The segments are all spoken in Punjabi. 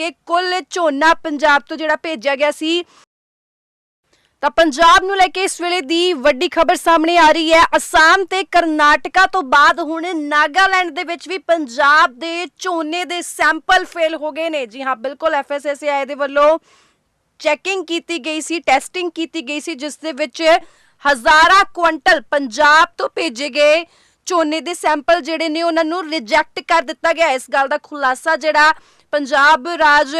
ਕਿ ਕੁੱਲ ਝੋਨਾ ਪੰਜਾਬ ਤੋਂ ਜਿਹੜਾ ਭੇਜਿਆ ਗਿਆ ਸੀ। ਤਾਂ ਪੰਜਾਬ ਨੂੰ ਲੈ ਕੇ ਇਸ ਵੇਲੇ ਦੀ ਵੱਡੀ ਖਬਰ ਸਾਹਮਣੇ ਆ ਰਹੀ ਹੈ। ਅਸਾਮ ਤੇ ਕਰਨਾਟਕਾ ਤੋਂ ਬਾਅਦ ਹੁਣ ਨਾਗਾਲੈਂਡ ਦੇ ਵਿੱਚ ਵੀ ਪੰਜਾਬ ਦੇ ਝੋਨੇ ਦੇ ਸੈਂਪਲ ਫੇਲ ਹੋ ਗਏ ਨੇ। ਜੀ ਹਾਂ, ਬਿਲਕੁਲ ਐਫਐਸਐਸਆਈ ਦੇ ਵੱਲੋਂ ਚੈਕਿੰਗ ਕੀਤੀ ਗਈ ਸੀ, ਟੈਸਟਿੰਗ ਕੀਤੀ ਗਈ ਸੀ, ਜਿਸ ਦੇ ਵਿੱਚ ਹਜ਼ਾਰਾਂ ਕੁਇੰਟਲ ਪੰਜਾਬ ਤੋਂ ਭੇਜੇ ਗਏ ਝੋਨੇ ਦੇ ਸੈਂਪਲ ਜਿਹੜੇ ਨੇ ਉਹਨਾਂ ਨੂੰ ਰਿਜੈਕਟ ਕਰ ਦਿੱਤਾ ਗਿਆ। ਇਸ ਗੱਲ ਦਾ ਖੁਲਾਸਾ ਜਿਹੜਾ ਪੰਜਾਬ ਰਾਜ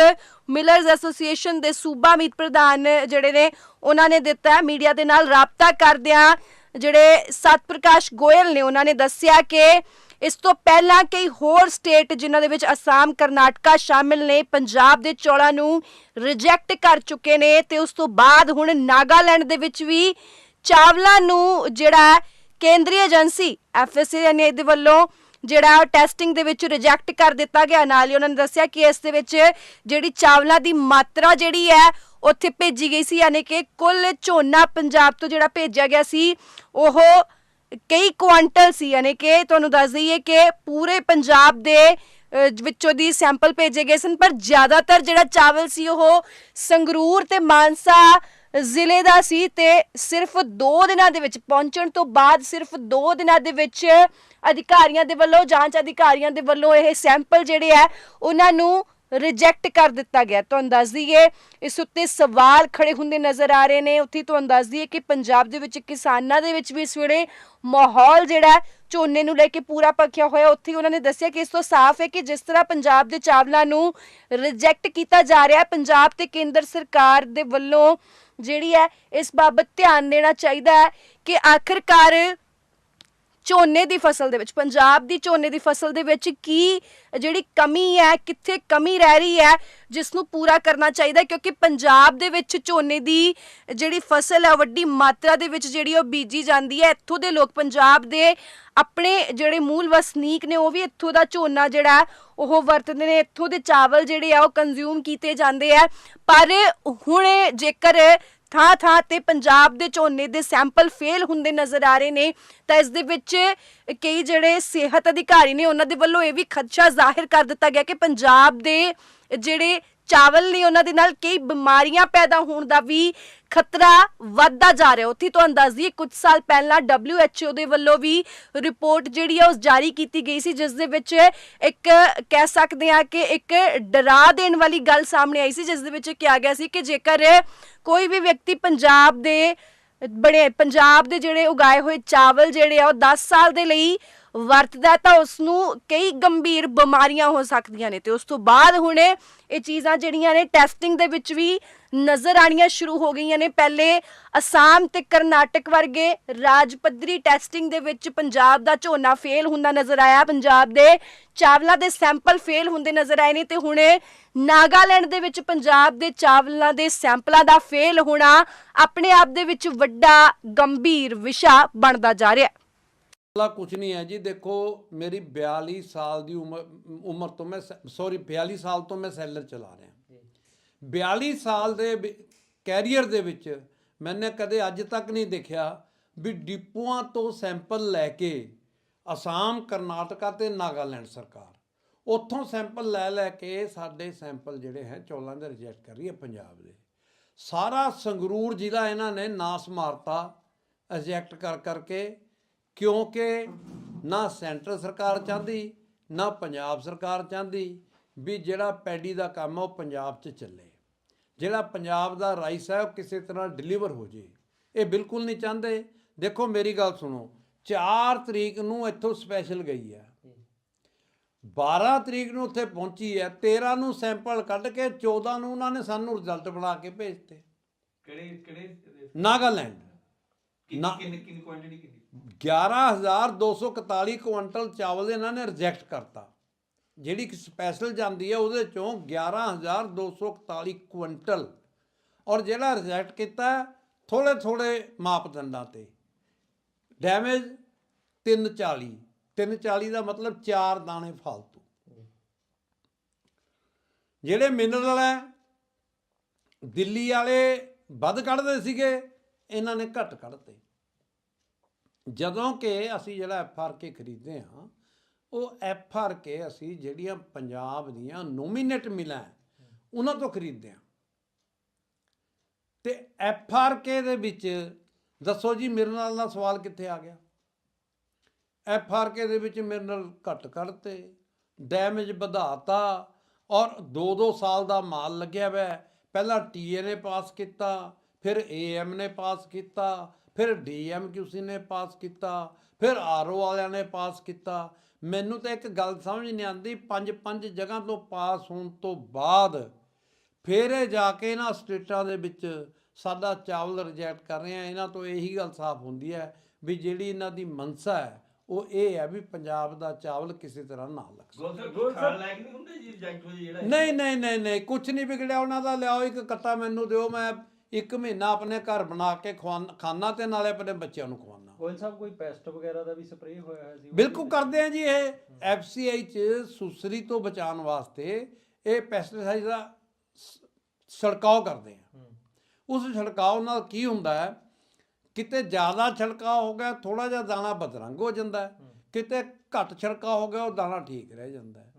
ਮਿਲਰਸ ਐਸੋਸੀਏਸ਼ਨ ਦੇ ਸੂਬਾ ਮੀਤ ਪ੍ਰਧਾਨ ਜਿਹੜੇ ਨੇ, ਉਹਨਾਂ ਨੇ ਦਿੱਤਾ ਮੀਡੀਆ ਦੇ ਨਾਲ ਰਾਬਤਾ ਕਰਦਿਆਂ ਜਿਹੜੇ ਸਤ ਪ੍ਰਕਾਸ਼ ਗੋਇਲ ਨੇ, ਉਹਨਾਂ ਨੇ ਦੱਸਿਆ ਕਿ ਇਸ ਤੋਂ ਪਹਿਲਾਂ ਕਈ ਹੋਰ ਸਟੇਟ ਜਿਨ੍ਹਾਂ ਦੇ ਵਿੱਚ ਅਸਾਮ, ਕਰਨਾਟਕਾ ਸ਼ਾਮਿਲ ਨੇ, ਪੰਜਾਬ ਦੇ ਚੌਲਾਂ ਨੂੰ ਰਿਜੈਕਟ ਕਰ ਚੁੱਕੇ ਨੇ ਤੇ ਉਸ ਤੋਂ ਬਾਅਦ ਹੁਣ ਨਾਗਾਲੈਂਡ ਦੇ ਵਿੱਚ ਵੀ ਚਾਵਲਾਂ ਨੂੰ ਜਿਹੜਾ ਕੇਂਦਰੀ ਏਜੰਸੀ ਐਫਐਸਏ ਨੇ ਦੇ ਵੱਲੋਂ ਜਿਹੜਾ ਟੈਸਟਿੰਗ ਦੇ ਵਿੱਚ ਰਿਜੈਕਟ ਕਰ ਦਿੱਤਾ ਗਿਆ। ਨਾਲ ਹੀ ਉਹਨਾਂ ਨੇ ਦੱਸਿਆ ਕਿ ਇਸ ਦੇ ਵਿੱਚ ਜਿਹੜੀ ਚਾਵਲਾਂ ਦੀ ਮਾਤਰਾ ਜਿਹੜੀ ਹੈ ਉੱਥੇ ਭੇਜੀ ਗਈ ਸੀ। ਯਾਨੀ ਕਿ ਕੁੱਲ ਝੋਨਾ ਪੰਜਾਬ ਤੋਂ ਜਿਹੜਾ ਭੇਜਿਆ ਗਿਆ ਸੀ ਉਹ ਕਈ ਕੁਆਂਟਲ ਸੀ। ਯਾਨੀ ਕਿ ਤੁਹਾਨੂੰ ਦੱਸ ਦਈਏ ਕਿ ਪੂਰੇ ਪੰਜਾਬ ਦੇ ਅਹ, ਵਿੱਚੋਂ ਦੀ ਸੈਂਪਲ ਭੇਜੇ ਗਏ ਸਨ। ਪਰ ਜ਼ਿਆਦਾਤਰ ਜਿਹੜਾ ਚਾਵਲ ਸੀ ਉਹ ਸੰਗਰੂਰ ਤੇ ਮਾਨਸਾ ਜ਼ਿਲ੍ਹੇ ਦਾ ਸੀ ਤੇ ਸਿਰਫ 2 ਦਿਨਾਂ ਦੇ ਵਿੱਚ, ਪਹੁੰਚਣ ਤੋਂ ਬਾਅਦ ਸਿਰਫ 2 ਦਿਨਾਂ ਦੇ ਵਿੱਚ ਅਧਿਕਾਰੀਆਂ ਦੇ ਵੱਲੋਂ, ਜਾਂਚ ਅਧਿਕਾਰੀਆਂ ਦੇ ਵੱਲੋਂ ਇਹ ਸੈਂਪਲ ਜਿਹੜੇ ਆ, ਉਹਨਾਂ ਨੂੰ ਰਿਜੈਕਟ ਕਰ ਦਿੱਤਾ ਗਿਆ। ਤੁਹਾਨੂੰ ਦੱਸ ਦਈਏ, ਇਸ ਉੱਤੇ ਸਵਾਲ ਖੜੇ ਹੁੰਦੇ ਨਜ਼ਰ ਆ ਰਹੇ ਨੇ। ਉੱਥੇ ਤੁਹਾਨੂੰ ਦੱਸ ਦਈਏ ਕਿ ਪੰਜਾਬ ਦੇ ਵਿੱਚ ਕਿਸਾਨਾਂ ਦੇ ਵਿੱਚ ਵੀ ਇਸ ਵੇਲੇ ਮਾਹੌਲ ਜਿਹੜਾ, ਝੋਨੇ ਨੂੰ ਲੈ ਕੇ ਪੂਰਾ ਪੱਕਿਆ ਹੋਇਆ। ਉੱਥੇ ਉਹਨਾਂ ਨੇ ਦੱਸਿਆ ਕਿ ਇਸ ਤੋਂ ਸਾਫ਼ ਹੈ ਕਿ ਜਿਸ ਤਰ੍ਹਾਂ ਪੰਜਾਬ ਦੇ ਚਾਵਲਾਂ ਨੂੰ ਰਿਜੈਕਟ ਕੀਤਾ ਜਾ ਰਿਹਾ, ਪੰਜਾਬ ਤੇ ਕੇਂਦਰ ਸਰਕਾਰ ਦੇ ਵੱਲੋਂ ਜਿਹੜੀ ਹੈ, ਇਸ ਬਾਬਤ ਧਿਆਨ ਦੇਣਾ ਚਾਹੀਦਾ ਹੈ ਕਿ ਆਖਿਰਕਾਰ ਝੋਨੇ ਦੀ ਫਸਲ ਦੇ ਵਿੱਚ, ਪੰਜਾਬ ਦੀ ਝੋਨੇ ਦੀ ਫਸਲ ਦੇ ਵਿੱਚ ਕੀ ਜਿਹੜੀ ਕਮੀ ਹੈ, ਕਿੱਥੇ ਕਮੀ ਰਹਿ ਰਹੀ ਹੈ ਜਿਸ ਨੂੰ ਪੂਰਾ ਕਰਨਾ ਚਾਹੀਦਾ ਕਿਉਂਕਿ ਪੰਜਾਬ ਦੇ ਵਿੱਚ ਝੋਨੇ ਦੀ ਜਿਹੜੀ ਫਸਲ ਹੈ ਵੱਡੀ ਮਾਤਰਾ ਦੇ ਵਿੱਚ ਜਿਹੜੀ ਉਹ ਬੀਜੀ ਜਾਂਦੀ ਹੈ। ਇੱਥੋਂ ਦੇ ਲੋਕ ਪੰਜਾਬ ਦੇ ਆਪਣੇ ਜਿਹੜੇ ਮੂਲ ਵਸਨੀਕ ਨੇ, ਉਹ ਵੀ ਇੱਥੋਂ ਦਾ ਝੋਨਾ ਜਿਹੜਾ ਉਹ ਵਰਤਦੇ ਨੇ। ਇੱਥੋਂ ਦੇ ਚਾਵਲ ਜਿਹੜੇ ਆ, ਉਹ ਕੰਜ਼ਿਊਮ ਕੀਤੇ ਜਾਂਦੇ ਆ। ਪਰ ਹੁਣ ਜੇਕਰ ਥਾਂ ਥਾਂ ਤੇ ਪੰਜਾਬ ਦੇ ਝੋਨੇ ਦੇ ਸੈਂਪਲ ਫੇਲ ਹੁੰਦੇ ਨਜ਼ਰ ਆ ਰਹੇ ਨੇ। ਤਾਂ ਇਸ ਦੇ ਵਿੱਚ ਕਈ ਜਿਹੜੇ ਸਿਹਤ ਅਧਿਕਾਰੀ ਨੇ, ਉਹਨਾਂ ਦੇ ਵੱਲੋਂ ਇਹ ਵੀ ਖਦਸ਼ਾ ਜ਼ਾਹਿਰ ਕਰ ਦਿੱਤਾ ਗਿਆ ਕਿ ਪੰਜਾਬ ਦੇ ਜਿਹੜੇ ਚਾਵਲ ਨੇ ਉਹਨਾਂ ਦੇ ਨਾਲ ਕਈ ਬਿਮਾਰੀਆਂ ਪੈਦਾ ਹੋਣ ਦਾ ਵੀ ਖਤਰਾ ਵੱਧਦਾ ਜਾ ਰਿਹਾ। ਉੱਥੇ ਤੁਹਾਨੂੰ ਦੱਸ ਦਈਏ, ਕੁਝ ਸਾਲ ਪਹਿਲਾਂ WHO ਦੇ ਵੱਲੋਂ ਵੀ ਰਿਪੋਰਟ ਜਿਹੜੀ ਆ ਉਸ ਜਾਰੀ ਕੀਤੀ ਗਈ ਸੀ, ਜਿਸ ਦੇ ਵਿੱਚ ਇੱਕ ਕਹਿ ਸਕਦੇ ਆ ਕਿ ਇੱਕ ਡਰਾ ਦੇਣ ਵਾਲੀ ਗੱਲ ਸਾਹਮਣੇ ਆਈ ਸੀ, ਜਿਸ ਦੇ ਵਿੱਚ ਕਿਹਾ ਗਿਆ ਸੀ ਕਿ ਜੇਕਰ ਕੋਈ ਵੀ ਵਿਅਕਤੀ ਪੰਜਾਬ ਦੇ ਬੜੇ ਪੰਜਾਬ ਦੇ ਜਿਹੜੇ ਉਗਾਏ ਹੋਏ ਚਾਵਲ ਜਿਹੜੇ ਆ, ਉਹ 10 ਸਾਲ ਦੇ ਲਈ ਵਰਤਦਾ ਤਾਂ ਉਸ ਨੂੰ ਕਈ ਗੰਭੀਰ ਬਿਮਾਰੀਆਂ ਹੋ ਸਕਦੀਆਂ ਨੇ ਤੇ ਉਸ ਤੋਂ ਬਾਅਦ ਹੁਣੇ ਇਹ ਚੀਜ਼ਾਂ ਜਿਹੜੀਆਂ ਨੇ ਟੈਸਟਿੰਗ ਦੇ ਵਿੱਚ ਵੀ ਨਜ਼ਰ ਆਣੀਆਂ ਸ਼ੁਰੂ ਹੋ ਗਈਆਂ ਨੇ। ਪਹਿਲੇ ਅਸਾਮ ਤੇ ਕਰਨਾਟਕ ਵਰਗੇ ਰਾਜ ਪੱਧਰੀ ਟੈਸਟਿੰਗ ਦੇ ਵਿੱਚ ਪੰਜਾਬ ਦਾ ਝੋਨਾ ਫੇਲ ਹੁੰਦਾ ਨਜ਼ਰ ਆਇਆ। ਪੰਜਾਬ ਦੇ ਚਾਵਲਾਂ ਦੇ ਸੈਂਪਲ ਫੇਲ ਹੁੰਦੇ ਨਜ਼ਰ ਆਏ ਨੇ ਤੇ ਹੁਣੇ ਨਾਗਾਲੈਂਡ ਦੇ ਵਿੱਚ ਪੰਜਾਬ ਦੇ ਚਾਵਲਾਂ ਦੇ ਸੈਂਪਲਾਂ ਦਾ ਫੇਲ ਹੋਣਾ ਆਪਣੇ ਆਪ ਦੇ ਵਿੱਚ ਵੱਡਾ ਗੰਭੀਰ ਵਿਸ਼ਾ ਬਣਦਾ ਜਾ ਰਿਹਾ। ਹੈ ਮਸਲਾ ਕੁਝ ਨਹੀਂ ਹੈ ਜੀ। ਦੇਖੋ, ਮੇਰੀ 42 ਸਾਲ ਦੀ ਉਮਰ ਉਮਰ ਤੋਂ ਮੈਂ ਸੌਰੀ 42 ਸਾਲ ਤੋਂ ਮੈਂ ਸੈਲਰ ਚਲਾ ਰਿਹਾ। 42 ਸਾਲ ਦੇ ਕੈਰੀਅਰ ਦੇ ਵਿੱਚ ਮੈਨੇ ਕਦੇ ਅੱਜ ਤੱਕ ਨਹੀਂ ਦੇਖਿਆ ਵੀ ਡਿਪੂਆਂ ਤੋਂ ਸੈਂਪਲ ਲੈ ਕੇ ਅਸਾਮ, ਕਰਨਾਟਕਾ ਤੇ ਨਾਗਾਲੈਂਡ ਸਰਕਾਰ। ਉੱਥੋਂ ਸੈਂਪਲ ਲੈ ਲੈ ਕੇ ਸਾਡੇ ਸੈਂਪਲ ਜਿਹੜੇ ਹੈ ਚੌਲਾਂ ਦੇ ਰਿਜੈਕਟ ਕਰ ਰਹੀ ਹੈ ਪੰਜਾਬ ਦੇ। ਸਾਰਾ ਸੰਗਰੂਰ ਜ਼ਿਲ੍ਹਾ ਇਹਨਾਂ ਨੇ ਨਾਸ ਮਾਰਤਾ, ਰਿਜੈਕਟ ਕਰ ਕਰਕੇ ਕਿਉਂਕਿ ਨਾ ਸੈਂਟਰ ਸਰਕਾਰ ਚਾਹੁੰਦੀ ਨਾ ਪੰਜਾਬ ਸਰਕਾਰ ਚਾਹੁੰਦੀ ਵੀ ਜਿਹੜਾ ਪੈਡੀ ਦਾ ਕੰਮ ਆ ਉਹ ਪੰਜਾਬ 'ਚ ਚੱਲੇ। ਜਿਹੜਾ ਪੰਜਾਬ ਦਾ ਰਾਈਸ ਹੈ ਉਹ ਕਿਸੇ ਤਰ੍ਹਾਂ ਡਿਲੀਵਰ ਹੋ ਜੇ। ਇਹ ਬਿਲਕੁਲ ਨਹੀਂ ਚਾਹੁੰਦੇ। ਦੇਖੋ ਮੇਰੀ ਗੱਲ ਸੁਣੋ। 4 ਤਰੀਕ ਨੂੰ ਇੱਥੋਂ ਸਪੈਸ਼ਲ ਗਈ ਹੈ 12 ਤਰੀਕ ਨੂੰ ਉੱਥੇ ਪਹੁੰਚੀ ਹੈ 13 ਨੂੰ ਸੈਂਪਲ ਕੱਢ ਕੇ 14 ਨੂੰ ਉਹਨਾਂ ਨੇ ਸਾਨੂੰ ਰਿਜ਼ਲਟ ਬਣਾ ਕੇ ਭੇਜਤੇ ਕਿਹੜੇ ਕਿਹੜੇ ਨਾਗਾਲੈਂਡ। ਕਿੰਨੀ ਕਿੰਨੀ ਕੁਆਂਟੀਟੀ ਕਿੰਨੀ? 11241 ਕੁਇੰਟਲ ਚਾਵਲ ਇਹਨਾਂ ਨੇ ਰਿਜੈਕਟ ਕਰਤਾ। ਜਿਹੜੀ ਕਿ ਸਪੈਸ਼ਲ ਜਾਂਦੀ ਹੈ, ਉਹਦੇ ਚੋਂ 11241 ਕੁਇੰਟਲ। ਔਰ ਜਿਹੜਾ ਰਿਜੈਕਟ ਕੀਤਾ ਥੋੜੇ ਥੋੜੇ ਮਾਪਦੰਡਾਂ ਤੇ। ਡੈਮੇਜ 340 340 ਦਾ ਮਤਲਬ 4 ਦਾਣੇ ਫਾਲਤੂ। ਜਿਹੜੇ ਮਿਨਰਲ ਹੈ, ਦਿੱਲੀ ਵਾਲੇ ਵੱਧ ਕੱਢਦੇ ਸੀਗੇ, ਇਹਨਾਂ ਨੇ ਘੱਟ ਕੱਢਤੇ। ਜਦੋਂ ਕਿ ਅਸੀਂ ਜਿਹੜਾ ਐਫ ਆਰ ਕੇ ਖਰੀਦਦੇ ਹਾਂ ਉਹ ਐਫ ਆਰ ਕੇ ਅਸੀਂ ਜਿਹੜੀਆਂ ਪੰਜਾਬ ਦੀਆਂ ਨੋਮੀਨੇਟ ਮਿਲਾਂ ਹੈ, ਉਹਨਾਂ ਤੋਂ ਖਰੀਦਦੇ ਹਾਂ ਤੇ ਐਫ ਆਰ ਕੇ ਦੇ ਵਿੱਚ ਦੱਸੋ ਜੀ ਮੇਰੇ ਨਾਲ ਦਾ ਸਵਾਲ ਕਿੱਥੇ ਆ ਗਿਆ ਐਫ ਆਰ ਕੇ ਦੇ ਵਿੱਚ ਮੇਰੇ ਨਾਲ ਘੱਟ ਕਰਤੇ ਡੈਮੇਜ ਵਧਾਤਾ ਔਰ 2-2 ਸਾਲ ਦਾ ਮਾਲ ਲੱਗਿਆ ਹੋਇਆ ਹੈ। ਪਹਿਲਾਂ ਟੀਏ ਨੇ ਪਾਸ ਕੀਤਾ ਫਿਰ ਏਐਮ ਨੇ ਪਾਸ ਕੀਤਾ ਫਿਰ ਡੀਐਮਕਿਊਸੀ ਨੇ ਪਾਸ ਕੀਤਾ ਫਿਰ ਆਰਓ ਵਾਲਿਆਂ ਨੇ ਪਾਸ ਕੀਤਾ। ਮੈਨੂੰ ਤਾਂ ਇੱਕ ਗੱਲ ਸਮਝ ਨਹੀਂ ਆਉਂਦੀ ਪੰਜ ਪੰਜ ਜਗ੍ਹਾ ਤੋਂ ਪਾਸ ਹੋਣ ਤੋਂ ਬਾਅਦ ਫਿਰ ਇਹ ਜਾ ਕੇ ਇਹਨਾਂ ਸਟੇਟਾਂ ਦੇ ਵਿੱਚ ਸਾਡਾ ਚਾਵਲ ਰਿਜੈਕਟ ਕਰ ਰਹੇ ਆ। ਇਹਨਾਂ ਤੋਂ ਇਹੀ ਗੱਲ ਸਾਫ਼ ਹੁੰਦੀ ਹੈ ਵੀ ਜਿਹੜੀ ਇਹਨਾਂ ਦੀ ਮਨਸਾ ਹੈ ਉਹ ਇਹ ਹੈ ਵੀ ਪੰਜਾਬ ਦਾ ਚਾਵਲ ਕਿਸੇ ਤਰ੍ਹਾਂ ਨਾ ਲੱਗ ਨਹੀਂ ਨਹੀਂ ਨਹੀਂ ਨਹੀਂ ਨਹੀਂ ਕੁਝ ਨਹੀਂ ਵਿਗੜਿਆ ਉਹਨਾਂ ਦਾ। ਲਿਆਓ ਇੱਕ ਕੱਟਾ ਮੈਨੂੰ ਦਿਓ ਮੈਂ ਇੱਕ ਮਹੀਨਾ ਆਪਣੇ ਘਰ ਬਣਾ ਕੇ ਖਵਾਨ ਖਾਣਾ ਤੇ ਨਾਲੇ ਆਪਣੇ ਬੱਚਿਆਂ ਨੂੰ ਖਵਾਉਣਾ ਗੋਇਲ ਸਾਹਿਬ ਕੋਈ ਪੈਸਟ ਵਗੈਰਾ ਦਾ ਵੀ ਸਪਰੇਅ ਹੋਇਆ ਹੋਇਆ ਸੀ? ਬਿਲਕੁਲ ਕਰਦੇ ਆ ਜੀ ਇਹ। ਐਫਸੀਆਈ ਚ ਸੁਸਰੀ ਤੋਂ ਬਚਾਉਣ ਵਾਸਤੇ ਇਹ ਪੈਸਟੀਸਾਈਡ ਦਾ ਸ- ਛਿੜਕਾਓ ਕਰਦੇ ਆ। ਹੂੰ। ਉਸ ਛਿੜਕਾਓ ਨਾਲ ਕੀ ਹੁੰਦਾ ਹੈ? ਕਿਤੇ ਜ਼ਿਆਦਾ ਛਿੜਕਾਅ ਹੋ ਗਿਆ ਥੋੜਾ ਜਿਹਾ ਦਾਣਾ ਬਦਰੰਗ ਹੋ ਜਾਂਦਾ ਹੈ। ਕਿਤੇ ਘੱਟ ਛਿੜਕਾਅ ਹੋ ਗਿਆ ਉਹ ਦਾਣਾ ਠੀਕ ਰਹਿ ਜਾਂਦਾ ਹੈ।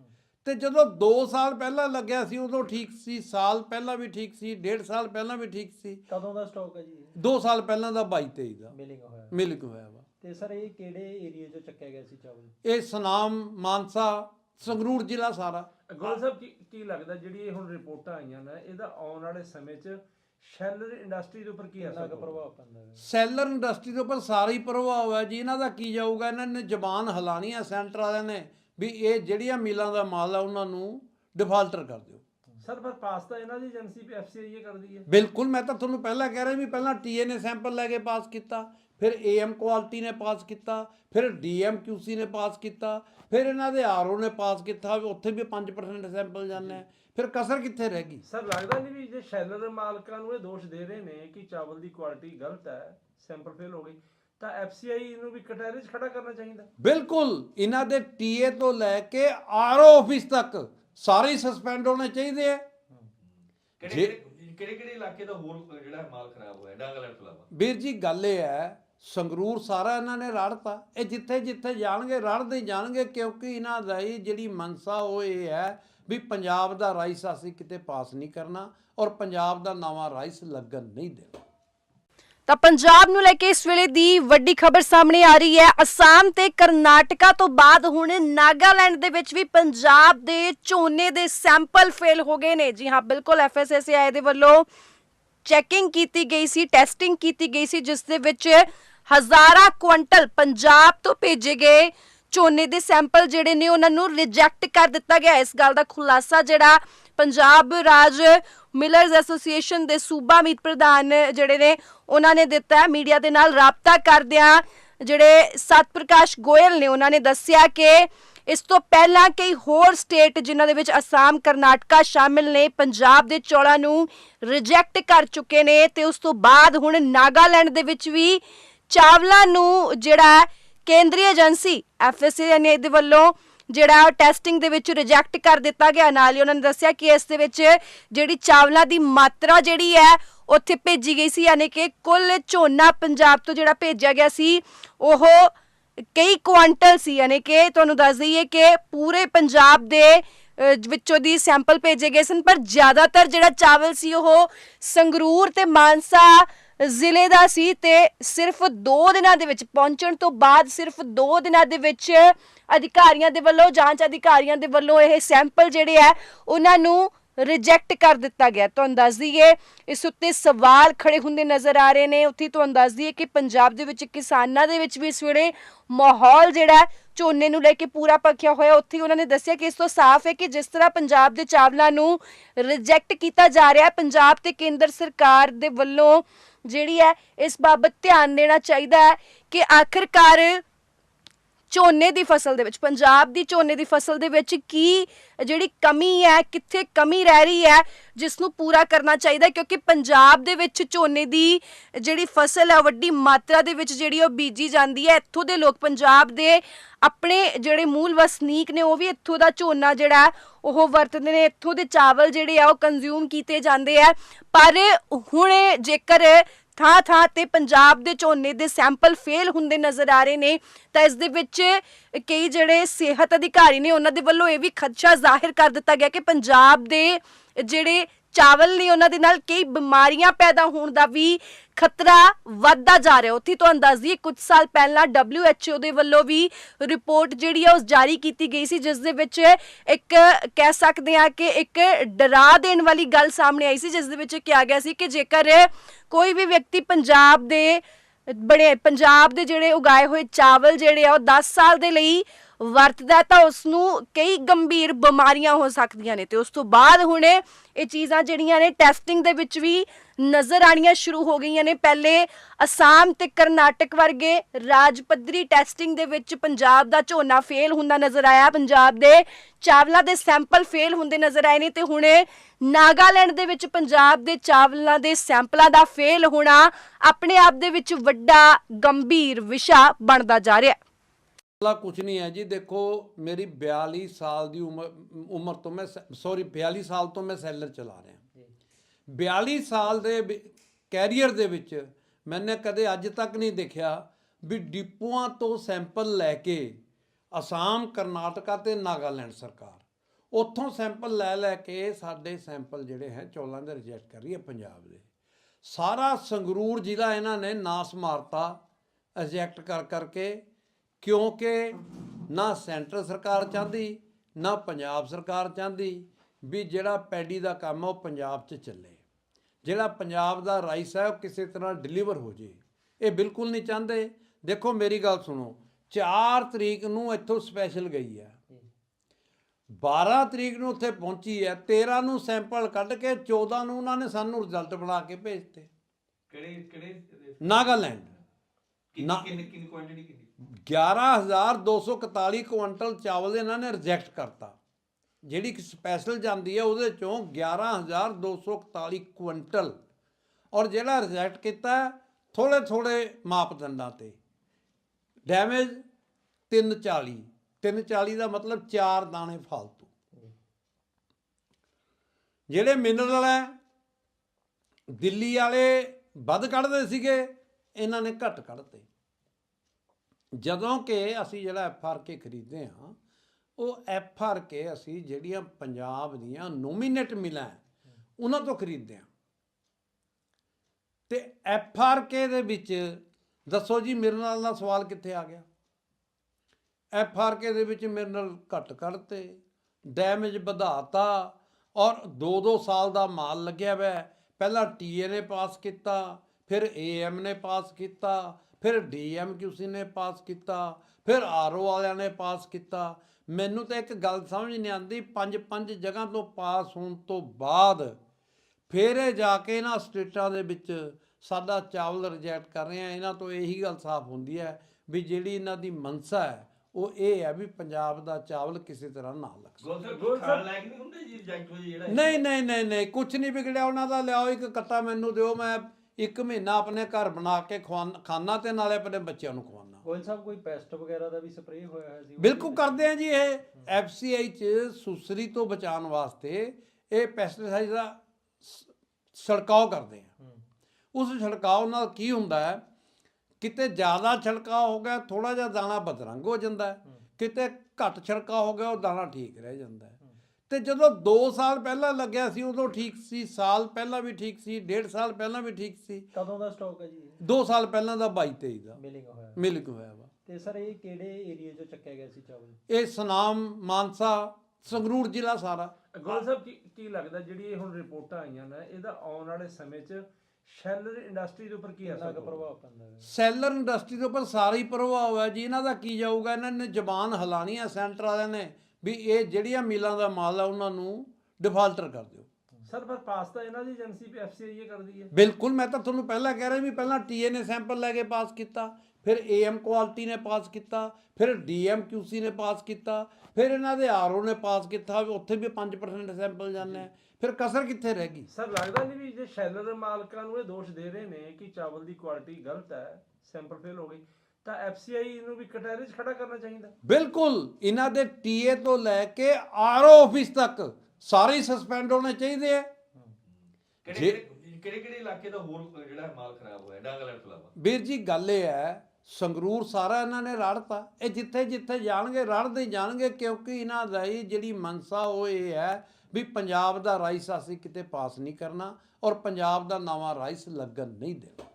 ਤੇ ਜਦੋਂ 2 ਸਾਲ ਪਹਿਲਾਂ ਲੱਗਿਆ ਸੀ ਉਦੋਂ ਠੀਕ ਸੀ ਸਾਲ ਪਹਿਲਾਂ ਵੀ ਠੀਕ ਸੀ ਡੇਢ ਸਾਲ ਪਹਿਲਾਂ ਵੀ ਠੀਕ ਸੀ। ਕਦੋਂ ਦਾ ਸਟਾਕ ਹੈ ਜੀ 2 ਸਾਲ ਪਹਿਲਾਂ ਦਾ 22 23 ਦਾ। ਮਿਲਿੰਗ ਹੋਇਆ। ਮਿਲਕ ਹੋਇਆ ਵਾ। ਤੇ ਸਰ ਇਹ ਕਿਹੜੇ ਏਰੀਆ 'ਚੋਂ ਚੱਕਿਆ ਗਿਆ ਸੀ ਚਾਵਲ? ਇਹ ਸੁਨਾਮ ਮਾਨਸਾ ਸੰਗਰੂਰ ਜ਼ਿਲ੍ਹਾ ਸਾਰਾ। ਗੋਲ ਸਾਹਿਬ ਕੀ ਕੀ ਲੱਗਦਾ ਜਿਹੜੀ ਇਹ ਹੁਣ ਰਿਪੋਰਟਾਂ ਆਈਆਂ ਨੇ ਇਹਦਾ ਆਉਣ ਵਾਲੇ ਸਮੇਂ 'ਚ ਸ਼ੈਲਰ ਇੰਡਸਟਰੀ ਦੇ ਉੱਪਰ ਕੀ ਅਸਰ? ਪ੍ਰਭਾਵ ਪੈਂਦਾ ਹੈ? ਸੈਲਰ ਇੰਡਸਟਰੀ ਦੇ ਉੱਪਰ ਸਾਰਾ ਹੀ ਪ੍ਰਭਾਵ ਹੈ ਜੀ। ਇਹਨਾਂ ਦਾ ਕੀ ਜਾਊਗਾ? ਇਹਨਾਂ ਨੇ ਜ਼ਬਾਨ ਹਲਾਣੀ ਹੈ ਸੈਂਟਰ ਵਾਲਿਆਂ ਨੇ। ਵੀ ਇਹ ਜਿਹੜੀਆਂ ਮਿਲਾਂ ਦਾ ਮਾਲ ਆ ਉਹਨਾਂ ਨੂੰ ਡਿਫਾਲਟਰ ਕਰ ਦਿਓ। ਸਰ ਪਰ ਪਾਸ ਤਾਂ ਇਹਨਾਂ ਦੀ ਏਜੰਸੀ ਐਫਸੀਆਈ ਇਹ ਕਰਦੀ ਹੈ ਬਿਲਕੁਲ ਮੈਂ ਤਾਂ ਤੁਹਾਨੂੰ ਪਹਿਲਾਂ ਕਹਿ ਰਿਹਾ ਵੀ ਪਹਿਲਾਂ ਟੀਏ ਨੇ ਸੈਂਪਲ ਲੈ ਕੇ ਪਾਸ ਕੀਤਾ ਫਿਰ ਏਐਮ ਕੁਆਲਿਟੀ ਨੇ ਪਾਸ ਕੀਤਾ ਫਿਰ ਡੀਐਮਕਿਊਸੀ ਨੇ ਪਾਸ ਕੀਤਾ ਫਿਰ ਇਹਨਾਂ ਦੇ ਆਰਓ ਨੇ ਪਾਸ ਕੀਤਾ ਉੱਥੇ ਵੀ 5% ਸੈਂਪਲ ਜਾਂਦੇ ਆ। ਫਿਰ ਕਸਰ ਕਿੱਥੇ ਰਹਿ ਗਈ? ਸਰ ਲੱਗਦਾ ਨਹੀਂ ਵੀ ਜੇ ਸ਼ੈਲਰ ਦੇ ਮਾਲਕਾਂ ਨੂੰ ਇਹ ਦੋਸ਼ ਦੇ ਰਹੇ ਨੇ ਕਿ ਚਾਵਲ ਦੀ ਕੁਆਲਿਟੀ ਗਲਤ ਹੈ ਸੈਂਪਲ ਫੇਲ ਹੋ ਗਈ। ਤਾਂ ਐਫਸੀਆਈ ਨੂੰ ਵੀ ਕਟਹਿਰੇ 'ਚ ਖੜਾ ਕਰਨਾ ਚਾਹੀਦਾ। ਬਿਲਕੁਲ। ਇਹਨਾਂ ਦੇ ਟੀਏ ਤੋਂ ਲੈ ਕੇ ਆਰਓ ਆਫਿਸ ਤੱਕ ਸਾਰੇ ਸਸਪੈਂਡ ਹੋਣੇ ਚਾਹੀਦੇ ਆ। ਕਿਹੜੇ ਕਿਹੜੇ- ਕਿਹੜੇ ਕਿਹੜੇ ਇਲਾਕੇ ਦਾ ਹੋਰ ਜਿਹੜਾ ਮਾਲ ਖਰਾਬ ਹੋਇਆ ਡਾਂਗਲੈਂਡ ਤੋਂ ਇਲਾਵਾ ਵੀਰ ਜੀ ਗੱਲ ਇਹ ਹੈ ਸੰਗਰੂਰ ਸਾਰਾ ਇਹਨਾਂ ਨੇ ਰੜਤਾ। ਇਹ ਜਿੱਥੇ ਜਿੱਥੇ ਜਾਣਗੇ ਰੜਦੇ ਜਾਣਗੇ ਕਿਉਂਕਿ ਇਹਨਾਂ ਦਾ ਹੀ ਜਿਹੜੀ ਮਨਸਾ ਉਹ ਇਹ ਹੈ ਵੀ ਪੰਜਾਬ ਦਾ ਰਾਈਸ ਅਸੀਂ ਕਿਤੇ ਪਾਸ ਨਹੀਂ ਕਰਨਾ ਔਰ ਪੰਜਾਬ ਦਾ ਨਵਾਂ ਰਾਈਸ ਲੱਗਣ ਨਹੀਂ ਦੇਣਾ। ਤਾਂ ਪੰਜਾਬ ਨੂੰ ਲੈ ਕੇ ਇਸ ਵੇਲੇ ਦੀ ਵੱਡੀ ਖਬਰ ਸਾਹਮਣੇ ਆ ਰਹੀ ਹੈ। ਅਸਾਮ ਤੇ ਕਰਨਾਟਕਾ ਤੋਂ ਬਾਅਦ ਹੁਣ ਨਾਗਾਲੈਂਡ ਦੇ ਵਿੱਚ ਵੀ ਪੰਜਾਬ ਦੇ ਝੋਨੇ ਦੇ ਸੈਂਪਲ ਫੇਲ ਹੋ ਗਏ ਨੇ। ਜੀ ਹਾਂ, ਬਿਲਕੁਲ ਐਫਐਸਐਸਆਈ ਦੇ ਵੱਲੋਂ ਚੈਕਿੰਗ ਕੀਤੀ ਗਈ ਸੀ, ਟੈਸਟਿੰਗ ਕੀਤੀ ਗਈ ਸੀ, ਜਿਸ ਦੇ ਵਿੱਚ ਹਜ਼ਾਰਾਂ ਕੁਇੰਟਲ ਪੰਜਾਬ ਤੋਂ ਭੇਜੇ ਗਏ ਝੋਨੇ ਦੇ ਸੈਂਪਲ ਜਿਹੜੇ ਨੇ, ਉਹਨਾਂ ਨੂੰ ਰਿਜੈਕਟ ਕਰ ਦਿੱਤਾ ਗਿਆ। ਇਸ ਗੱਲ ਦਾ ਖੁਲਾਸਾ ਜਿਹੜਾ ਪੰਜਾਬ ਰਾਜ ਮਿਲਰਸ ਐਸੋਸੀਏਸ਼ਨ ਦੇ ਸੂਬਾ ਮੀਤ ਪ੍ਰਧਾਨ ਜਿਹੜੇ ਨੇ, ਉਹਨਾਂ ਨੇ ਦਿੱਤਾ ਮੀਡੀਆ ਦੇ ਨਾਲ ਰਾਬਤਾ ਕਰਦਿਆਂ ਜਿਹੜੇ ਸਤ ਪ੍ਰਕਾਸ਼ ਗੋਇਲ ਨੇ, ਉਹਨਾਂ ਨੇ ਦੱਸਿਆ ਕਿ ਇਸ ਤੋਂ ਪਹਿਲਾਂ ਕਈ ਹੋਰ ਸਟੇਟ ਜਿਨ੍ਹਾਂ ਦੇ ਵਿੱਚ ਅਸਾਮ, ਕਰਨਾਟਕਾ ਸ਼ਾਮਿਲ ਨੇ, ਪੰਜਾਬ ਦੇ ਚੌਲਾਂ ਨੂੰ ਰਿਜੈਕਟ ਕਰ ਚੁੱਕੇ ਨੇ ਤੇ ਉਸ ਤੋਂ ਬਾਅਦ ਹੁਣ ਨਾਗਾਲੈਂਡ ਦੇ ਵਿੱਚ ਵੀ ਚਾਵਲਾਂ ਨੂੰ ਜਿਹੜਾ ਕੇਂਦਰੀ ਏਜੰਸੀ ਐਫਐਸਏ ਨੇ ਦੇ ਵੱਲੋਂ ਜਿਹੜਾ ਟੈਸਟਿੰਗ ਦੇ ਵਿੱਚ ਰਿਜੈਕਟ ਕਰ ਦਿੱਤਾ ਗਿਆ। ਨਾਲ ਹੀ ਉਹਨਾਂ ਨੇ ਦੱਸਿਆ ਕਿ ਇਸ ਦੇ ਵਿੱਚ ਜਿਹੜੀ ਚਾਵਲਾਂ ਦੀ ਮਾਤਰਾ ਜਿਹੜੀ ਹੈ ਉੱਥੇ ਭੇਜੀ ਗਈ ਸੀ। ਯਾਨੀ ਕਿ ਕੁੱਲ ਝੋਨਾ ਪੰਜਾਬ ਤੋਂ ਜਿਹੜਾ ਭੇਜਿਆ ਗਿਆ ਸੀ ਉਹ ਕਈ ਕੁਆਂਟਲ ਸੀ। ਯਾਨੀ ਕਿ ਤੁਹਾਨੂੰ ਦੱਸ ਦਈਏ ਕਿ ਪੂਰੇ ਪੰਜਾਬ ਦੇ ਅਹ, ਵਿੱਚੋਂ ਦੀ ਸੈਂਪਲ ਭੇਜੇ ਗਏ ਸਨ। ਪਰ ਜ਼ਿਆਦਾਤਰ ਜਿਹੜਾ ਚਾਵਲ ਸੀ ਉਹ ਸੰਗਰੂਰ ਤੇ ਮਾਨਸਾ ਜ਼ਿਲ੍ਹੇ ਦਾ ਸੀ ਤੇ ਸਿਰਫ 2 ਦਿਨਾਂ ਦੇ ਵਿੱਚ, ਪਹੁੰਚਣ ਤੋਂ ਬਾਅਦ ਸਿਰਫ 2 ਦਿਨਾਂ ਦੇ ਵਿੱਚ ਅਧਿਕਾਰੀਆਂ ਦੇ ਵੱਲੋਂ, ਜਾਂਚ ਅਧਿਕਾਰੀਆਂ ਦੇ ਵੱਲੋਂ ਇਹ ਸੈਂਪਲ ਜਿਹੜੇ ਆ, ਉਹਨਾਂ ਨੂੰ ਰਿਜੈਕਟ ਕਰ ਦਿੱਤਾ ਗਿਆ। ਤੁਹਾਨੂੰ ਦੱਸ ਦਈਏ, ਇਸ ਉੱਤੇ ਸਵਾਲ ਖੜੇ ਹੁੰਦੇ ਨਜ਼ਰ ਆ ਰਹੇ ਨੇ। ਉੱਥੇ ਤੁਹਾਨੂੰ ਦੱਸ ਦਈਏ ਕਿ ਪੰਜਾਬ ਦੇ ਵਿੱਚ ਕਿਸਾਨਾਂ ਦੇ ਵਿੱਚ ਵੀ ਇਸ ਵੇਲੇ ਮਾਹੌਲ ਜਿਹੜਾ ਝੋਨੇ ਨੂੰ ਲੈ ਕੇ ਪੂਰਾ ਪੱਕਿਆ ਹੋਇਆ। ਉੱਥੇ ਉਹਨਾਂ ਨੇ ਦੱਸਿਆ ਕਿ ਇਸ ਤੋਂ ਸਾਫ਼ ਹੈ ਕਿ ਜਿਸ ਤਰ੍ਹਾਂ ਪੰਜਾਬ ਦੇ ਚਾਵਲਾਂ ਨੂੰ ਰਿਜੈਕਟ ਕੀਤਾ ਜਾ ਰਿਹਾ ਹੈ, ਪੰਜਾਬ ਤੇ ਕੇਂਦਰ ਸਰਕਾਰ ਦੇ ਵੱਲੋਂ ਜਿਹੜੀ ਹੈ ਇਸ ਬਾਬਤ ਧਿਆਨ ਦੇਣਾ ਚਾਹੀਦਾ ਹੈ ਕਿ ਆਖਿਰਕਾਰ ਝੋਨੇ ਦੀ ਫਸਲ ਦੇ ਵਿੱਚ, ਪੰਜਾਬ ਦੀ ਝੋਨੇ ਦੀ ਫਸਲ ਦੇ ਵਿੱਚ ਕੀ ਜਿਹੜੀ ਕਮੀ ਹੈ, ਕਿੱਥੇ ਕਮੀ ਰਹਿ ਰਹੀ ਹੈ ਜਿਸ ਨੂੰ ਪੂਰਾ ਕਰਨਾ ਚਾਹੀਦਾ ਕਿਉਂਕਿ ਪੰਜਾਬ ਦੇ ਵਿੱਚ ਝੋਨੇ ਦੀ ਜਿਹੜੀ ਫਸਲ ਹੈ ਵੱਡੀ ਮਾਤਰਾ ਦੇ ਵਿੱਚ ਜਿਹੜੀ ਉਹ ਬੀਜੀ ਜਾਂਦੀ ਹੈ, ਇੱਥੋਂ ਦੇ ਲੋਕ ਪੰਜਾਬ ਦੇ ਆਪਣੇ ਜਿਹੜੇ ਮੂਲ ਵਸਨੀਕ ਨੇ, ਉਹ ਵੀ ਇੱਥੋਂ ਦਾ ਝੋਨਾ ਜਿਹੜਾ ਉਹ ਵਰਤਦੇ ਨੇ, ਇੱਥੋਂ ਦੇ ਚਾਵਲ ਜਿਹੜੇ ਆ, ਉਹ ਕੰਜ਼ਿਊਮ ਕੀਤੇ ਜਾਂਦੇ ਆ, ਪਰ ਹੁਣ ਜੇਕਰ ਥਾਂ ਥਾਂ ਤੇ ਪੰਜਾਬ ਦੇ ਝੋਨੇ ਦੇ ਸੈਂਪਲ ਫੇਲ ਹੁੰਦੇ ਨਜ਼ਰ ਆ ਰਹੇ ਨੇ। ਤਾਂ ਇਸ ਦੇ ਵਿੱਚ ਕਈ ਜਿਹੜੇ ਸਿਹਤ ਅਧਿਕਾਰੀ ਨੇ, ਉਹਨਾਂ ਦੇ ਵੱਲੋਂ ਇਹ ਵੀ ਖਦਸ਼ਾ ਜ਼ਾਹਿਰ ਕਰ ਦਿੱਤਾ ਗਿਆ ਕਿ ਪੰਜਾਬ ਦੇ ਜਿਹੜੇ ਚਾਵਲ ਨੇ ਉਹਨਾਂ ਦੇ ਨਾਲ ਕਈ ਬਿਮਾਰੀਆਂ ਪੈਦਾ ਹੋਣ ਦਾ ਵੀ ਖਤਰਾ ਵੱਧਦਾ ਜਾ ਰਿਹਾ। ਉੱਥੇ ਤੁਹਾਨੂੰ ਦੱਸ ਦਈਏ, ਕੁਝ ਸਾਲ ਪਹਿਲਾਂ WHO ਦੇ ਵੱਲੋਂ ਵੀ ਰਿਪੋਰਟ ਜਿਹੜੀ ਹੈ ਉਸ ਜਾਰੀ ਕੀਤੀ ਗਈ ਸੀ, ਜਿਸ ਦੇ ਵਿੱਚ ਇੱਕ ਕਹਿ ਸਕਦੇ ਆ ਕਿ ਇੱਕ ਡਰਾ ਦੇਣ ਵਾਲੀ ਗੱਲ ਸਾਹਮਣੇ ਆਈ ਸੀ, ਜਿਸ ਦੇ ਵਿੱਚ ਕਿਹਾ ਗਿਆ ਸੀ ਕਿ ਜੇਕਰ ਕੋਈ ਵੀ ਵਿਅਕਤੀ ਪੰਜਾਬ ਦੇ ਬੜੇ ਪੰਜਾਬ ਦੇ ਜਿਹੜੇ ਉਗਾਏ ਹੋਏ ਚਾਵਲ ਜਿਹੜੇ ਆ, ਉਹ 10 ਸਾਲ ਦੇ ਲਈ ਵਰਤਦਾ ਤਾਂ ਉਸ ਨੂੰ ਕਈ ਗੰਭੀਰ ਬਿਮਾਰੀਆਂ ਹੋ ਸਕਦੀਆਂ ਨੇ ਤੇ ਉਸ ਤੋਂ ਬਾਅਦ ਹੁਣੇ ਇਹ ਚੀਜ਼ਾਂ ਜਿਹੜੀਆਂ ਨੇ ਟੈਸਟਿੰਗ ਦੇ ਵਿੱਚ ਵੀ ਨਜ਼ਰ ਆਣੀਆਂ ਸ਼ੁਰੂ ਹੋ ਗਈਆਂ ਨੇ। ਪਹਿਲੇ ਅਸਾਮ ਤੇ ਕਰਨਾਟਕ ਵਰਗੇ ਰਾਜ ਪੱਧਰੀ ਟੈਸਟਿੰਗ ਦੇ ਵਿੱਚ ਪੰਜਾਬ ਦਾ ਝੋਨਾ ਫੇਲ ਹੁੰਦਾ ਨਜ਼ਰ ਆਇਆ। ਪੰਜਾਬ ਦੇ ਚਾਵਲਾਂ ਦੇ ਸੈਂਪਲ ਫੇਲ ਹੁੰਦੇ ਨਜ਼ਰ ਆਏ ਨੇ ਤੇ ਹੁਣੇ ਨਾਗਾਲੈਂਡ ਦੇ ਵਿੱਚ ਪੰਜਾਬ ਦੇ ਚਾਵਲਾਂ ਦੇ ਸੈਂਪਲਾਂ ਦਾ ਫੇਲ ਹੋਣਾ ਆਪਣੇ ਆਪ ਦੇ ਵਿੱਚ ਵੱਡਾ ਗੰਭੀਰ ਵਿਸ਼ਾ ਬਣਦਾ ਜਾ ਰਿਹਾ। ਹੈ ਮਸਲਾ ਕੁਝ ਨਹੀਂ ਹੈ ਜੀ। ਦੇਖੋ ਮੇਰੀ 42 ਸਾਲ ਦੀ ਉਮਰ ਉਮਰ ਤੋਂ ਮੈਂ ਸੌਰੀ 42 ਸਾਲ ਤੋਂ ਮੈਂ ਸੈਲਰ ਚਲਾ ਰਿਹਾ। 42 ਸਾਲ ਦੇ ਕੈਰੀਅਰ ਦੇ ਵਿੱਚ ਮੈਨੇ ਕਦੇ ਅੱਜ ਤੱਕ ਨਹੀਂ ਦੇਖਿਆ ਵੀ ਡਿਪੂਆਂ ਤੋਂ ਸੈਂਪਲ ਲੈ ਕੇ ਅਸਾਮ ਕਰਨਾਟਕਾ ਤੇ ਨਾਗਾਲੈਂਡ ਸਰਕਾਰ। ਉੱਥੋਂ ਸੈਂਪਲ ਲੈ ਲੈ ਕੇ ਸਾਡੇ ਸੈਂਪਲ ਜਿਹੜੇ ਹੈ ਚੌਲਾਂ ਦੇ ਰਿਜੈਕਟ ਕਰ ਰਹੀ ਹੈ ਪੰਜਾਬ ਦੇ। ਸਾਰਾ ਸੰਗਰੂਰ ਜ਼ਿਲ੍ਹਾ ਇਹਨਾਂ ਨੇ ਨਾਸ ਮਾਰਤਾ ਰਿਜੈਕਟ ਕਰ ਕਰਕੇ। ਕਿਉਂਕਿ ਨਾ ਸੈਂਟਰ ਸਰਕਾਰ ਚਾਹੁੰਦੀ ਨਾ ਪੰਜਾਬ ਸਰਕਾਰ ਚਾਹੁੰਦੀ ਵੀ ਜਿਹੜਾ ਪੈਡੀ ਦਾ ਕੰਮ ਉਹ ਪੰਜਾਬ 'ਚ ਚੱਲੇ। ਜਿਹੜਾ ਪੰਜਾਬ ਦਾ ਰਾਈਸ ਹੈ ਉਹ ਕਿਸੇ ਤਰ੍ਹਾਂ ਡਿਲੀਵਰ ਹੋ ਜੇ ਇਹ ਬਿਲਕੁਲ ਨਹੀਂ ਚਾਹੁੰਦੇ। ਦੇਖੋ ਮੇਰੀ ਗੱਲ ਸੁਣੋ 4 ਤਰੀਕ ਨੂੰ ਇੱਥੋਂ ਸਪੈਸ਼ਲ ਗਈ ਹੈ। 12 ਤਰੀਕ ਨੂੰ ਉੱਥੇ ਪਹੁੰਚੀ ਹੈ 13 ਨੂੰ ਸੈਂਪਲ ਕੱਢ ਕੇ 14 ਨੂੰ ਉਹਨਾਂ ਨੇ ਸਾਨੂੰ ਰਿਜ਼ਲਟ ਬਣਾ ਕੇ ਭੇਜਤੇ ਕਿਹੜੇ ਕਿਹੜੇ ਨਾਗਾਲੈਂਡ। ਕਿੰਨੀ ਕਿੰਨੀ ਕੁਆਂਟੀਟੀ ਕਿੰਨੀ? 11241 ਕੁਇੰਟਲ ਚਾਵਲ ਇਹਨਾਂ ਨੇ ਰਿਜੈਕਟ ਕਰਤਾ। ਜਿਹੜੀ ਇੱਕ ਸਪੈਸ਼ਲ ਜਾਂਦੀ ਹੈ, ਉਹਦੇ ਚੋਂ 11241 ਕੁਇੰਟਲ। ਔਰ ਜਿਹੜਾ ਰਿਜੈਕਟ ਕੀਤਾ ਥੋੜੇ ਥੋੜੇ ਮਾਪਦੰਡਾਂ ਤੇ। ਡੈਮੇਜ 340 340 ਦਾ ਮਤਲਬ 4 ਦਾਣੇ ਫਾਲਤੂ। ਜਿਹੜੇ ਮਿਨਰਲ ਹੈ, ਦਿੱਲੀ ਵਾਲੇ ਵੱਧ ਕੱਢਦੇ ਸੀਗੇ, ਇਹਨਾਂ ਨੇ ਘੱਟ ਕੱਢਤੇ। ਜਦੋਂ ਕਿ ਅਸੀਂ ਜਿਹੜਾ ਐਫ ਆਰ ਕੇ ਖਰੀਦਦੇ ਹਾਂ ਉਹ ਐਫ ਆਰ ਕੇ ਅਸੀਂ ਜਿਹੜੀਆਂ ਪੰਜਾਬ ਦੀਆਂ ਨੋਮੀਨੇਟ ਮਿਲਾਂ ਹੈ, ਉਹਨਾਂ ਤੋਂ ਖਰੀਦਦੇ ਹਾਂ ਤੇ ਐਫ ਆਰ ਕੇ ਦੇ ਵਿੱਚ ਦੱਸੋ ਜੀ ਮੇਰੇ ਨਾਲ ਦਾ ਸਵਾਲ ਕਿੱਥੇ ਆ ਗਿਆ ਐਫ ਆਰ ਕੇ ਦੇ ਵਿੱਚ ਮੇਰੇ ਨਾਲ ਘੱਟ ਕੱਢਤੇ ਡੈਮੇਜ ਵਧਾਤਾ ਔਰ 2-2 ਸਾਲ ਦਾ ਮਾਲ ਲੱਗਿਆ ਹੋਇਆ ਹੈ। ਪਹਿਲਾਂ ਟੀਏ ਨੇ ਪਾਸ ਕੀਤਾ ਫਿਰ ਏਐਮ ਨੇ ਪਾਸ ਕੀਤਾ ਫਿਰ ਡੀਐਮਕਿਊਸੀ ਨੇ ਪਾਸ ਕੀਤਾ? ਫਿਰ ਆਰਓ ਵਾਲਿਆਂ ਨੇ ਪਾਸ ਕੀਤਾ? ਮੈਨੂੰ ਤਾਂ ਇੱਕ ਗੱਲ ਸਮਝ ਨਹੀਂ ਆਉਂਦੀ ਪੰਜ ਪੰਜ ਜਗ੍ਹਾ ਤੋਂ ਪਾਸ ਹੋਣ ਤੋਂ ਬਾਅਦ ਫਿਰ ਇਹ ਜਾ ਕੇ ਇਹਨਾਂ ਸਟੇਟਾਂ ਦੇ ਵਿੱਚ ਸਾਡਾ ਚਾਵਲ ਰਿਜੈਕਟ ਕਰ ਰਹੇ ਆ। ਇਹਨਾਂ ਤੋਂ ਇਹੀ ਗੱਲ ਸਾਫ਼ ਹੁੰਦੀ ਹੈ ਵੀ ਜਿਹੜੀ ਇਹਨਾਂ ਦੀ ਮਨਸਾ ਹੈ ਉਹ ਇਹ ਹੈ ਵੀ ਪੰਜਾਬ ਦਾ ਚਾਵਲ ਕਿਸੇ ਤਰ੍ਹਾਂ ਨਾ ਲੱਗ ਨਹੀਂ ਨਹੀਂ ਨਹੀਂ ਨਹੀਂ ਕੁਝ ਨਹੀਂ ਵਿਗੜਿਆ ਉਹਨਾਂ ਦਾ। ਲਿਆਓ ਇੱਕ ਕੱਟਾ ਮੈਨੂੰ ਦਿਓ ਮੈਂ ਇੱਕ ਮਹੀਨਾ ਆਪਣੇ ਘਰ ਬਣਾ ਕੇ ਖਵਾਨ ਖਾਣਾ ਤੇ ਨਾਲੇ ਆਪਣੇ ਬੱਚਿਆਂ ਨੂੰ ਖਵਾਉਣਾ ਗੋਇਲ ਸਾਹਿਬ ਕੋਈ ਪੈਸਟ ਵਗੈਰਾ ਦਾ ਵੀ ਸਪਰੇਅ ਹੋਇਆ ਹੋਇਆ ਸੀ? ਬਿਲਕੁਲ ਕਰਦੇ ਆ ਜੀ ਇਹ। ਐਫਸੀਆਈ ਚ ਸੁਸਰੀ ਤੋਂ ਬਚਾਉਣ ਵਾਸਤੇ ਇਹ ਪੈਸਟੀਸਾਈਡ ਦਾ ਛਿੜਕਾਓ ਕਰਦੇ ਆ। ਹੂੰ। ਉਸ ਛਿੜਕਾਓ ਨਾਲ ਕੀ ਹੁੰਦਾ ਹੈ? ਕਿਤੇ ਜ਼ਿਆਦਾ ਛਿੜਕਾਅ ਹੋ ਗਿਆ ਥੋੜਾ ਜਿਹਾ ਦਾਣਾ ਬਦਰੰਗ ਹੋ ਜਾਂਦਾ ਹੈ। ਕਿਤੇ ਘੱਟ ਛਿੜਕਾਅ ਹੋ ਗਿਆ ਉਹ ਦਾਣਾ ਠੀਕ ਰਹਿ ਜਾਂਦਾ ਹੈ। ਤੇ ਜਦੋਂ 2 ਸਾਲ ਪਹਿਲਾਂ ਲੱਗਿਆ ਸੀ ਉਦੋਂ ਠੀਕ ਸੀ ਸਾਲ ਪਹਿਲਾਂ ਵੀ ਠੀਕ ਸੀ ਡੇਢ ਸਾਲ ਪਹਿਲਾਂ ਵੀ ਠੀਕ ਸੀ। ਕਦੋਂ ਦਾ ਸਟਾਕ ਹੈ ਜੀ 2 ਸਾਲ ਪਹਿਲਾਂ ਦਾ 22 23 ਦਾ। ਮਿਲਿੰਗ ਹੋਇਆ। ਮਿਲਕ ਹੋਇਆ ਵਾ। ਤੇ ਸਰ ਇਹ ਕਿਹੜੇ ਏਰੀਆ ਚੋਂ ਚੱਕਿਆ ਗਿਆ ਸੀ ਚਾਵਲ? ਇਹ ਸੁਨਾਮ ਮਾਨਸਾ ਸੰਗਰੂਰ ਜ਼ਿਲ੍ਹਾ ਸਾਰਾ। ਗੋਲ ਸਾਹਿਬ ਕੀ ਕੀ ਲੱਗਦਾ ਜਿਹੜੀ ਇਹ ਹੁਣ ਰਿਪੋਰਟਾਂ ਆਈਆਂ ਨੇ ਇਹਦਾ ਆਉਣ ਵਾਲੇ ਸਮੇਂ 'ਚ ਸ਼ੈਲਰ ਇੰਡਸਟਰੀ ਦੇ ਉੱਪਰ ਕੀ ਅਸਰ? ਪ੍ਰਭਾਵ ਪੈਂਦਾ ਹੈ? ਸੈਲਰ ਇੰਡਸਟਰੀ ਦੇ ਉੱਪਰ ਸਾਰਾ ਹੀ ਪ੍ਰਭਾਵ ਹੈ ਜੀ। ਇਹਨਾਂ ਦਾ ਕੀ ਜਾਊਗਾ ਇਹਨਾਂ ਨੇ ਜ਼ਬਾਨ ਹਲਾਣੀ ਹੈ ਸੈਂਟਰ ਵਾਲਿਆਂ ਨੇ। ਵੀ ਇਹ ਜਿਹੜੀਆਂ ਮਿਲਾਂ ਦਾ ਮਾਲ ਆ ਉਹਨਾਂ ਨੂੰ ਡਿਫਾਲਟਰ ਕਰ ਦਿਓ। ਸਰ ਪਰ ਪਾਸ ਤਾਂ ਇਹਨਾਂ ਦੀ ਏਜੰਸੀ ਐਫਸੀਆਈ ਇਹ ਕਰਦੀ ਹੈ ਬਿਲਕੁਲ ਮੈਂ ਤਾਂ ਤੁਹਾਨੂੰ ਪਹਿਲਾਂ ਕਹਿ ਰਿਹਾ ਵੀ ਪਹਿਲਾਂ ਟੀਏ ਨੇ ਸੈਂਪਲ ਲੈ ਕੇ ਪਾਸ ਕੀਤਾ ਫਿਰ ਏਐਮ ਕੁਆਲਿਟੀ ਨੇ ਪਾਸ ਕੀਤਾ ਫਿਰ ਡੀਐਮਕਿਊਸੀ ਨੇ ਪਾਸ ਕੀਤਾ ਫਿਰ ਇਹਨਾਂ ਦੇ ਆਰਓ ਨੇ ਪਾਸ ਕੀਤਾ ਉੱਥੇ ਵੀ 5% ਸੈਂਪਲ ਜਾਂਦੇ ਫਿਰ ਕਸਰ ਕਿੱਥੇ ਰਹਿ ਗਈ? ਸਰ ਲੱਗਦਾ ਨਹੀਂ ਵੀ ਜੇ ਸ਼ੈਲਰ ਦੇ ਮਾਲਕਾਂ ਨੂੰ ਇਹ ਦੋਸ਼ ਦੇ ਰਹੇ ਨੇ ਕਿ ਚਾਵਲ ਦੀ ਕੁਆਲਿਟੀ ਗਲਤ ਹੈ ਸੈਂਪਲ ਫੇਲ ਹੋ ਗਈ। ਤਾਂ ਐਫਸੀਆਈ ਨੂੰ ਵੀ ਕਟਹਿਰੇ 'ਚ ਖੜਾ ਕਰਨਾ ਚਾਹੀਦਾ। ਬਿਲਕੁਲ। ਇਹਨਾਂ ਦੇ ਟੀਏ ਤੋਂ ਲੈ ਕੇ ਆਰਓ ਆਫਿਸ ਤੱਕ ਸਾਰੇ ਸਸਪੈਂਡ ਹੋਣੇ ਚਾਹੀਦੇ ਆ। ਕਿਹੜੇ ਕਿਹੜੇ ਕਿਹੜੇ ਕਿਹੜੇ ਇਲਾਕੇ ਦਾ ਹੋਰ ਜਿਹੜਾ ਹੈ ਮਾਲ ਖਰਾਬ ਹੋਇਆ ਡਾਂਗਲੈਂਡ ਤੋਂ ਇਲਾਵਾ ਵੀਰ ਜੀ ਗੱਲ ਇਹ ਹੈ ਸੰਗਰੂਰ ਸਾਰਾ ਇਹਨਾਂ ਨੇ ਰੜਤਾ। ਇਹ ਜਿੱਥੇ ਜਿੱਥੇ ਜਾਣਗੇ ਰੜਦੇ ਜਾਣਗੇ ਕਿਉਂਕਿ ਇਹਨਾਂ ਦਾ ਹੀ ਜਿਹੜੀ ਮਨਸਾ ਉਹ ਇਹ ਹੈ ਵੀ ਪੰਜਾਬ ਦਾ ਰਾਈਸ ਅਸੀਂ ਕਿਤੇ ਪਾਸ ਨਹੀਂ ਕਰਨਾ ਔਰ ਪੰਜਾਬ ਦਾ ਨਵਾਂ ਰਾਈਸ ਲੱਗਣ ਨਹੀਂ ਦੇਣਾ।